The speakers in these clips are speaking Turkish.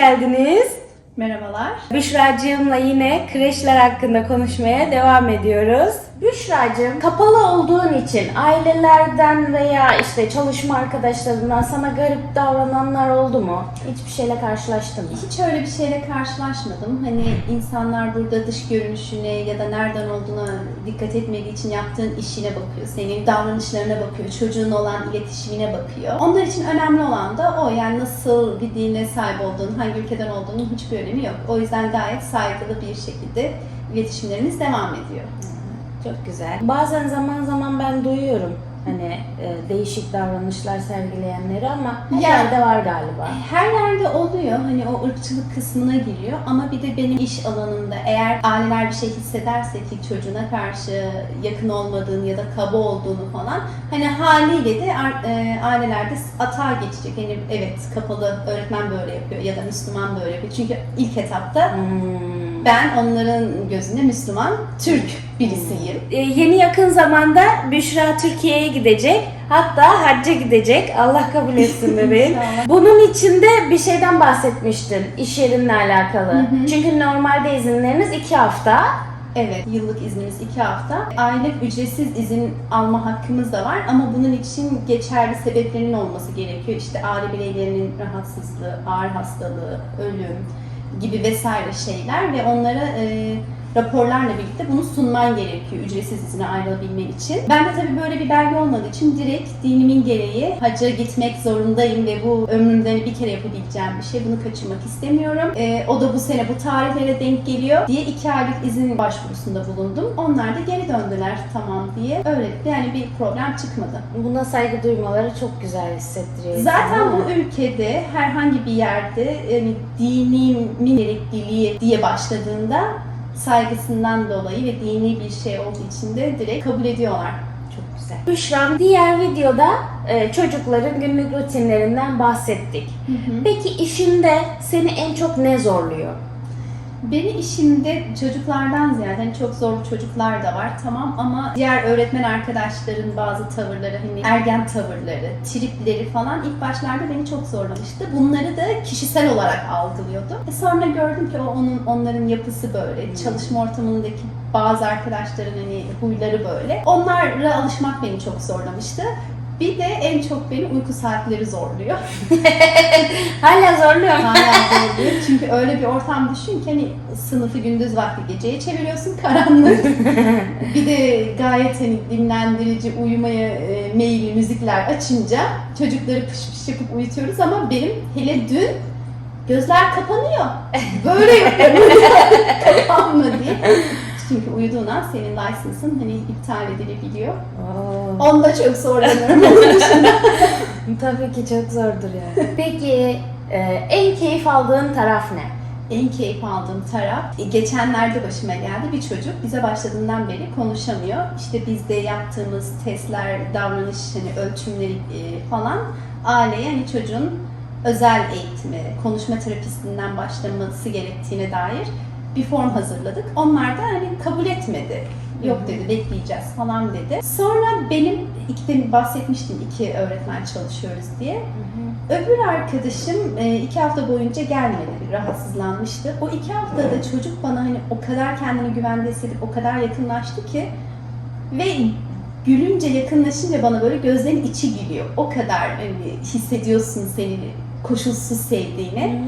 geldiniz. Merhabalar. Büşra'cığımla yine kreşler hakkında konuşmaya devam ediyoruz. Büşra'cığım kapalı olduğun için ailelerden veya işte çalışma arkadaşlarından sana garip davrananlar oldu mu? Hiçbir şeyle karşılaştın mı? Hiç öyle bir şeyle karşılaşmadım. Hani insanlar burada dış görünüşüne ya da nereden olduğuna dikkat etmediği için yaptığın işine bakıyor. Senin davranışlarına bakıyor. Çocuğun olan iletişimine bakıyor. Onlar için önemli olan da o. Yani nasıl bir dine sahip olduğun, hangi ülkeden olduğunun hiçbir önemi yok. O yüzden gayet saygılı bir şekilde iletişimlerimiz devam ediyor. Çok güzel. Bazen zaman zaman ben duyuyorum hani e, değişik davranışlar sergileyenleri ama her Ya- yerde var galiba. Her yerde oluyor. Hani o ırkçılık kısmına giriyor. Ama bir de benim iş alanımda eğer aileler bir şey hissederse ki çocuğuna karşı yakın olmadığını ya da kaba olduğunu falan hani haliyle de e, ailelerde atağa geçecek. Hani evet kapalı öğretmen böyle yapıyor ya da Müslüman böyle yapıyor. Çünkü ilk etapta Hmm. Ben onların gözünde Müslüman, Türk birisiyim. E, yeni yakın zamanda Büşra Türkiye'ye gidecek. Hatta hacca gidecek. Allah kabul etsin bebeğim. Bunun içinde bir şeyden bahsetmiştin. iş yerinle alakalı. Hı hı. Çünkü normalde izinleriniz iki hafta. Evet, yıllık iznimiz iki hafta. Aile ücretsiz izin alma hakkımız da var ama bunun için geçerli sebeplerinin olması gerekiyor. İşte aile bireylerinin rahatsızlığı, ağır hastalığı, ölüm gibi vesaire şeyler ve onlara e, raporlarla birlikte bunu sunman gerekiyor ücretsiz izine ayrılabilmen için. Ben de tabii böyle bir belge olmadığı için direkt dinimin gereği hacca gitmek zorundayım ve bu ömrümde bir kere yapabileceğim bir şey. Bunu kaçırmak istemiyorum. E, o da bu sene bu tarihlere denk geliyor diye iki aylık izin başvurusunda bulundum. Onlar da geri döndüler tamam diye. Öyle yani bir problem çıkmadı. Buna saygı duymaları çok güzel hissettiriyor. Zaten bu ülkede herhangi bir yerde yani dinimin gerekliliği diye başladığında saygısından dolayı ve dini bir şey olduğu için de direkt kabul ediyorlar. Çok güzel. Büşra diğer videoda e, çocukların günlük rutinlerinden bahsettik. Peki işinde seni en çok ne zorluyor? Beni işimde çocuklardan ziyade hani çok zorlu çocuklar da var tamam ama diğer öğretmen arkadaşların bazı tavırları hani ergen tavırları, tripleri falan ilk başlarda beni çok zorlamıştı. Bunları da kişisel olarak algılıyordum. E sonra gördüm ki o onun onların yapısı böyle. Çalışma ortamındaki bazı arkadaşların hani huyları böyle. Onlara alışmak beni çok zorlamıştı. Bir de en çok beni uyku saatleri zorluyor. Hala zorluyor? Hala zorluyor. Çünkü öyle bir ortam düşün ki hani sınıfı gündüz vakti geceye çeviriyorsun karanlık. bir de gayet hani dinlendirici uyumaya e, meyilli müzikler açınca çocukları pış pış yapıp uyutuyoruz ama benim hele dün gözler kapanıyor. Böyle yapıyorum. Kapanma diye. Çünkü uyuduğun an senin license'ın hani iptal edilebiliyor. Oo. Onda çok zorlanıyorum. Onun dışında Tabii ki çok zordur yani. Peki e, en keyif aldığın taraf ne? En keyif aldığım taraf, e, geçenlerde başıma geldi bir çocuk bize başladığından beri konuşamıyor. İşte bizde yaptığımız testler, davranış hani ölçümleri e, falan aileye hani çocuğun özel eğitimi, konuşma terapistinden başlaması gerektiğine dair bir form hazırladık. Onlar da hani kabul etmedi. Yok dedi bekleyeceğiz falan dedi. Sonra benim iki de bahsetmiştim iki öğretmen çalışıyoruz diye. Öbür arkadaşım e, iki hafta boyunca gelmedi, rahatsızlanmıştı. O iki haftada çocuk bana hani o kadar kendini güvende hissedip o kadar yakınlaştı ki ve gülünce yakınlaşınca bana böyle gözlerin içi gülüyor. O kadar hani hissediyorsun seni koşulsuz sevdiğini.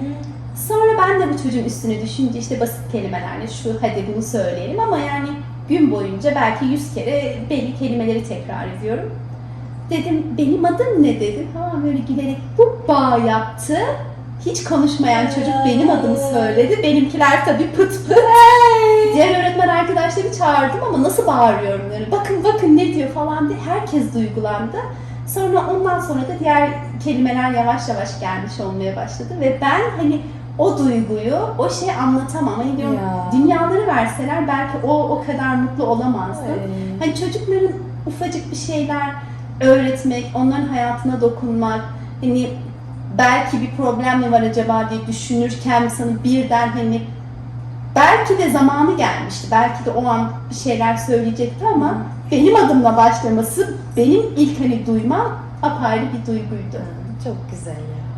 Sonra ben de bu çocuğun üstüne düşünce işte basit kelimelerle şu hadi bunu söyleyelim ama yani gün boyunca belki yüz kere belli kelimeleri tekrar ediyorum. Dedim benim adım ne dedim. Ha böyle gülerek bu bağ yaptı. Hiç konuşmayan çocuk benim adımı söyledi. Benimkiler tabii pıt pıt. Diğer öğretmen arkadaşları çağırdım ama nasıl bağırıyorum böyle. Bakın bakın ne diyor falan diye herkes duygulandı. Sonra ondan sonra da diğer kelimeler yavaş yavaş gelmiş olmaya başladı ve ben hani o duyguyu, o şeyi anlatamam. Hani diyorum Ya. dünyaları verseler belki o o kadar mutlu olamazdım. Ay. Hani çocukların ufacık bir şeyler öğretmek, onların hayatına dokunmak, hani belki bir problem mi var acaba diye düşünürken sana birden hani belki de zamanı gelmişti. Belki de o an bir şeyler söyleyecekti ama benim adımla başlaması, benim ilk hani duymam apayrı bir duyguydu. Çok güzel.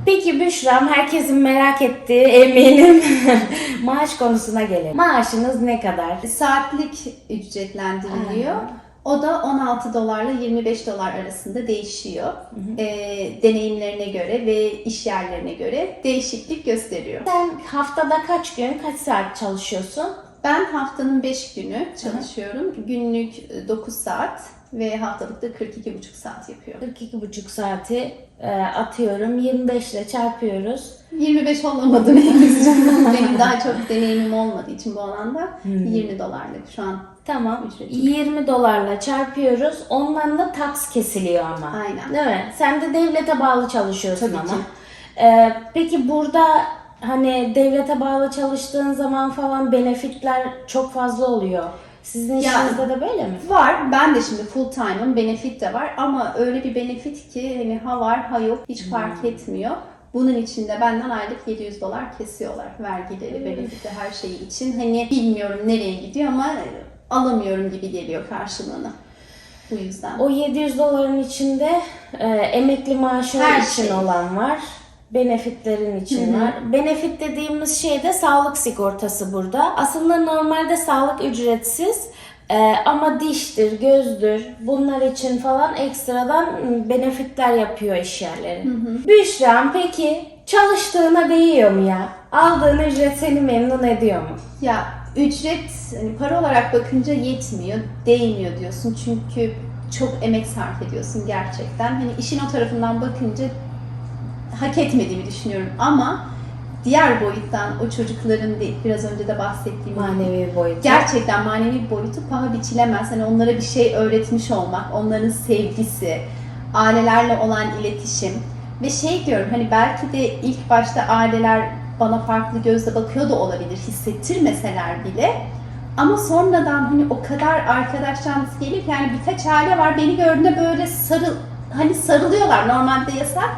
Peki Büşra'm herkesin merak ettiği eminim maaş konusuna gelelim. Maaşınız ne kadar? Saatlik ücretlendiriliyor. O da 16 dolarla 25 dolar arasında değişiyor. Ee, deneyimlerine göre ve iş yerlerine göre değişiklik gösteriyor. Sen haftada kaç gün, kaç saat çalışıyorsun? Ben haftanın 5 günü çalışıyorum. Günlük e, 9 saat ve haftalık da 42,5 saat yapıyorum. 42,5 saati e, atıyorum. 25 ile çarpıyoruz. 25 olamadım henüz. Benim daha çok deneyimim olmadığı için bu alanda 20 dolarlık şu an. Tamam. Ücreti. 20 dolarla çarpıyoruz. Ondan da tax kesiliyor ama. Aynen. Değil mi? Sen de devlete bağlı çalışıyorsun Tabii ama. ki. Ee, peki burada hani devlete bağlı çalıştığın zaman falan benefitler çok fazla oluyor. Sizin Ya- işinizde de böyle mi? Var. Ben de şimdi full time'ım. Benefit de var ama öyle bir benefit ki hani ha var ha yok hiç fark etmiyor. Bunun için de benden aylık 700 dolar kesiyorlar. Vergileri, benefiti, her şeyi için. Hani bilmiyorum nereye gidiyor ama alamıyorum gibi geliyor karşılığını. Bu yüzden. O 700 doların içinde e, emekli maaşı Her için şey. olan var. Benefitlerin için var. Benefit dediğimiz şey de sağlık sigortası burada. Aslında normalde sağlık ücretsiz. e, ama diştir, gözdür bunlar için falan ekstradan benefitler yapıyor iş yerleri. Büşra peki çalıştığına değiyor mu ya? Aldığın ücret seni memnun ediyor mu? Ya ücret hani para olarak bakınca yetmiyor, değmiyor diyorsun. Çünkü çok emek sarf ediyorsun gerçekten. Hani işin o tarafından bakınca hak etmediğimi düşünüyorum ama diğer boyuttan o çocukların değil, biraz önce de bahsettiğim Manevi boyutu. gerçekten manevi boyutu paha biçilemez. Hani onlara bir şey öğretmiş olmak, onların sevgisi, ailelerle olan iletişim ve şey diyorum hani belki de ilk başta aileler bana farklı gözle bakıyor da olabilir, hissettirmeseler bile. Ama sonradan hani o kadar arkadaşlarımız gelip yani birkaç aile var beni gördüğünde böyle sarıl hani sarılıyorlar normalde yasak.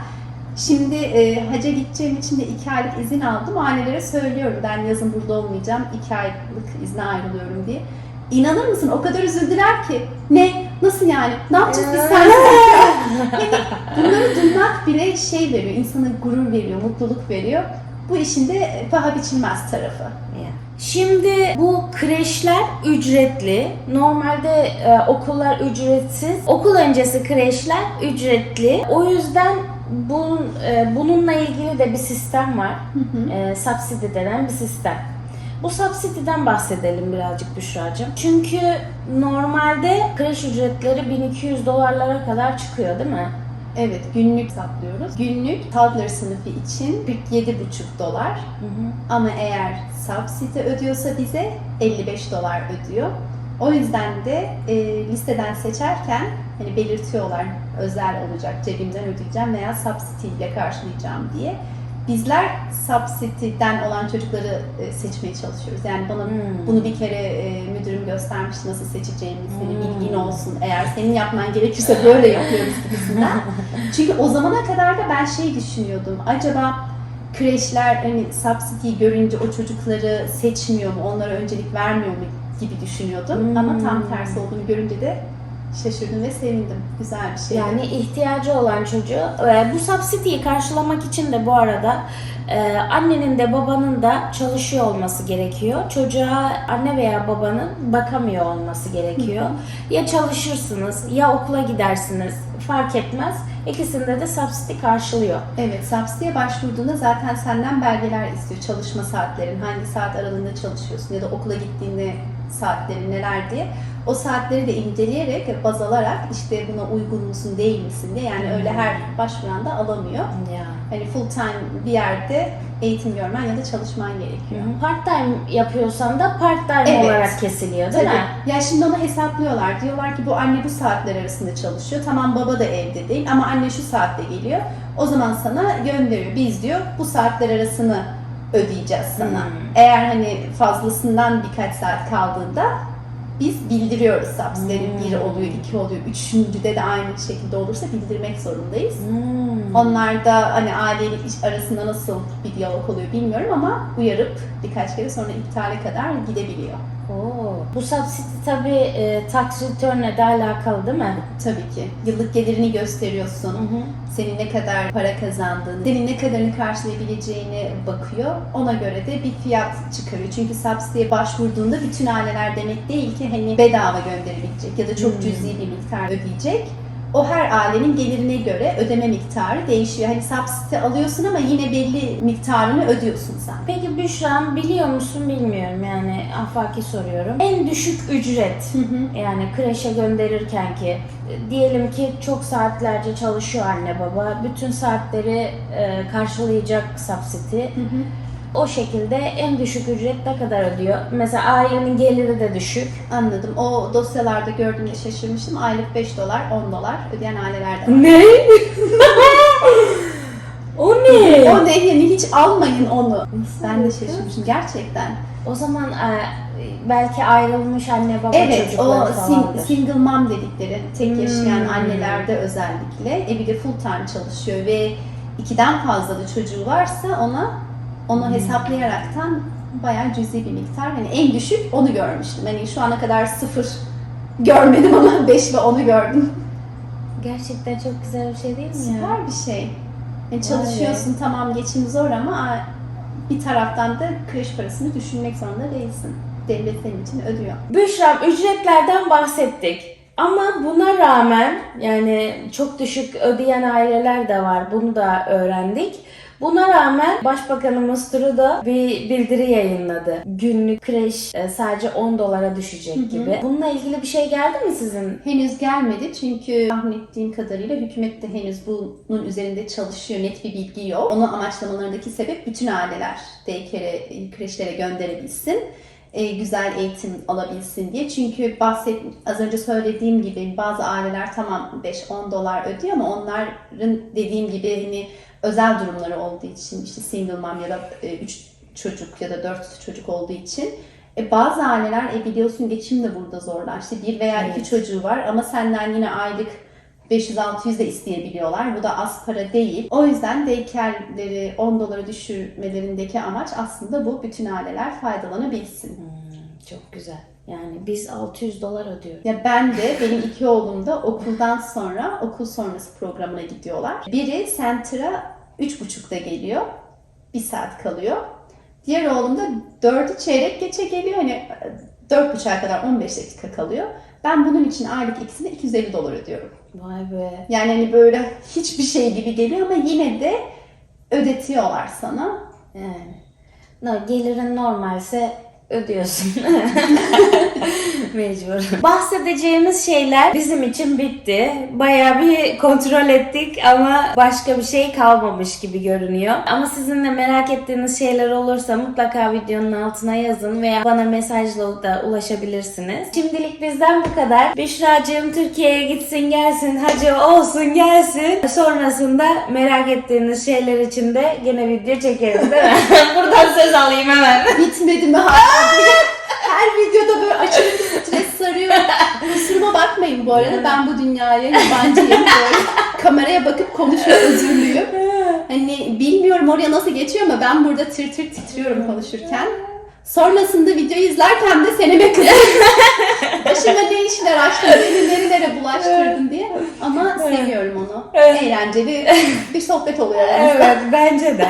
Şimdi e, hacca gideceğim için de iki aylık izin aldım. Ailelere söylüyorum ben yazın burada olmayacağım. iki aylık izne ayrılıyorum diye. İnanır mısın o kadar üzüldüler ki. Ne? Nasıl yani? Ne yapacağız biz sensiz? Yani bunları duymak bile şey veriyor. insana gurur veriyor, mutluluk veriyor. Bu işin de paha biçilmez tarafı. Şimdi bu kreşler ücretli. Normalde e, okullar ücretsiz. Okul öncesi kreşler ücretli. O yüzden bunun, e, bununla ilgili de bir sistem var. E, subsidi denen bir sistem. Bu subsidy'den bahsedelim birazcık Büşra'cığım. Çünkü normalde kreş ücretleri 1200 dolarlara kadar çıkıyor değil mi? Evet, günlük saplıyoruz. Günlük toddler sınıfı için 47,5 dolar. Ama eğer subsidi ödüyorsa bize 55 dolar ödüyor. O yüzden de e, listeden seçerken hani belirtiyorlar özel olacak cebimden ödeyeceğim veya subsidi ile karşılayacağım diye. Bizler subsidy'den olan çocukları e, seçmeye çalışıyoruz. Yani bana Hmm. bunu bir kere e, müdürüm göstermişti nasıl seçeceğimi, senin Hmm. bilgin olsun. Eğer senin yapman gerekirse böyle yapıyoruz gibisinden. Çünkü o zamana kadar da ben şey düşünüyordum. Acaba kreşler hani subsidiyi görünce o çocukları seçmiyor mu, onlara öncelik vermiyor mu gibi düşünüyordum. Hmm. Ama tam tersi olduğunu görünce de şaşırdım ve sevindim. Güzel bir şey. Yani ihtiyacı olan çocuğu e, bu subsidiyi karşılamak için de bu arada e, annenin de babanın da çalışıyor olması gerekiyor. Çocuğa anne veya babanın bakamıyor olması gerekiyor. Ya çalışırsınız ya okula gidersiniz fark etmez. İkisinde de subsidi karşılıyor. Evet, subsidiye başvurduğunda zaten senden belgeler istiyor. Çalışma saatlerin, hangi saat aralığında çalışıyorsun ya da okula gittiğinde saatlerin neler diye. O saatleri de inceleyerek, baz alarak işte buna uygun musun değil misin diye yani öyle her başvuran da alamıyor. Ya. Hani full time bir yerde eğitim görmen ya da çalışman gerekiyor. Part time yapıyorsan da part time Evet. olarak kesiliyor değil Tabii. mi? Ya şimdi onu hesaplıyorlar. Diyorlar ki bu anne bu saatler arasında çalışıyor. Tamam baba da evde değil ama anne şu saatte geliyor. O zaman sana gönderiyor. Biz diyor bu saatler arasını ödeyeceğiz sana. Hmm. Eğer hani fazlasından birkaç saat kaldığında biz bildiriyoruz subsidilerin Hmm. biri oluyor, iki oluyor, üçüncüde de aynı şekilde olursa bildirmek zorundayız. Hmm. Onlar da hani aileyle iş arasında nasıl bir diyalog oluyor bilmiyorum ama uyarıp birkaç kere sonra iptale kadar gidebiliyor. Oo. Bu subsidi tabii e, tax return'le de alakalı değil mi? Tabii ki. Yıllık gelirini gösteriyorsun. Senin ne kadar para kazandığını, senin ne kadarını karşılayabileceğini bakıyor. Ona göre de bir fiyat çıkarıyor. Çünkü subsidiye başvurduğunda bütün aileler demek değil ki hani bedava gönderebilecek ya da çok cüzi bir miktar ödeyecek. O her ailenin gelirine göre ödeme miktarı değişiyor. Hani subsidi alıyorsun ama yine belli miktarını ödüyorsun sen. Peki Büşra biliyor musun bilmiyorum yani afaki soruyorum. En düşük ücret yani kreşe gönderirken ki diyelim ki çok saatlerce çalışıyor anne baba. Bütün saatleri e, karşılayacak subsidi. O şekilde en düşük ücret ne kadar ödüyor? Mesela ailenin geliri de düşük. Anladım. O dosyalarda gördüğümde şaşırmıştım. Aylık 5 dolar, 10 dolar ödeyen aileler de var. Ne? o ne? O ne yani hiç almayın onu. Ben de şaşırmışım gerçekten. O zaman e, belki ayrılmış anne baba Evet çocukları o sin- falandır. single mom dedikleri tek yaşayan Hmm. annelerde özellikle e bir de full time çalışıyor ve ikiden fazla da çocuğu varsa ona onu hesaplayaraktan bayağı cüzi bir miktar. Hani en düşük onu görmüştüm. Hani şu ana kadar sıfır görmedim ama 5 ve 10'u gördüm. Gerçekten çok güzel bir şey değil mi ya? Süper bir şey. Yani Vay çalışıyorsun tamam geçim zor ama bir taraftan da kreş parasını düşünmek zorunda değilsin. Devlet senin için ödüyor. Büşra ücretlerden bahsettik. Ama buna rağmen yani çok düşük ödeyen aileler de var. Bunu da öğrendik. Buna rağmen Başbakanımız Trudeau bir bildiri yayınladı. Günlük kreş e, sadece 10 dolara düşecek gibi. Bununla ilgili bir şey geldi mi sizin? Henüz gelmedi çünkü tahmin ettiğim kadarıyla hükümet de henüz bunun üzerinde çalışıyor. Net bir bilgi yok. Onu amaçlamalarındaki sebep bütün aileler daycare'e, kreşlere gönderebilsin. E, güzel eğitim alabilsin diye. Çünkü bahset az önce söylediğim gibi bazı aileler tamam 5-10 dolar ödüyor ama onların dediğim gibi hani özel durumları olduğu için işte single mom ya da 3 çocuk ya da 4 çocuk olduğu için e, bazı aileler e, biliyorsun geçim de burada zorlar. İşte bir veya Evet. iki çocuğu var ama senden yine aylık 500-600 de isteyebiliyorlar. Bu da az para değil. O yüzden daycare'leri 10 dolara düşürmelerindeki amaç aslında bu. Bütün aileler faydalanabilsin. Hmm, çok güzel. Yani biz 600 dolar ödüyoruz. Ya ben de benim iki oğlum da okuldan sonra okul sonrası programına gidiyorlar. Biri Center'a 3.30'da geliyor. Bir saat kalıyor. Diğer oğlum da 4'ü çeyrek geçe geliyor. Hani 4.30'a kadar 15 dakika kalıyor. Ben bunun için aylık ikisine 250 dolar ödüyorum. Vay be. Yani hani böyle hiçbir şey gibi geliyor ama yine de ödetiyorlar sana. Yani. No, gelirin normalse ödüyorsun. Mecbur. Bahsedeceğimiz şeyler bizim için bitti. Bayağı bir kontrol ettik ama başka bir şey kalmamış gibi görünüyor. Ama sizin de merak ettiğiniz şeyler olursa mutlaka videonun altına yazın veya bana mesajla da ulaşabilirsiniz. Şimdilik bizden bu kadar. Büşra'cığım Türkiye'ye gitsin gelsin, hacı olsun gelsin. Sonrasında merak ettiğiniz şeyler için de gene video çekeriz değil mi? Buradan söz alayım hemen. Bitmedi mi hala? Her videoda böyle açılıp stres sarıyor. Kusuruma bakmayın bu arada. Ben bu dünyaya yabancıyım. Böyle kameraya bakıp konuşuyor özürlüyüm. Hani bilmiyorum oraya nasıl geçiyor ama ben burada tir tir titriyorum konuşurken. Sonrasında videoyu izlerken de seneme kızıyorum. Başıma ne işler açtın, beni nerelere bulaştırdın diye. Ama seviyorum onu. Evet. Eğlenceli bir sohbet oluyor aramızda. Evet bence de.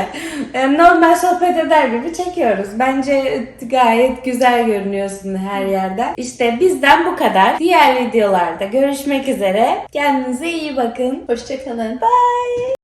E, Normal sohbet eder gibi çekiyoruz. Bence gayet güzel görünüyorsun her yerden. İşte bizden bu kadar. Diğer videolarda görüşmek üzere. Kendinize iyi bakın. Hoşçakalın. Bye.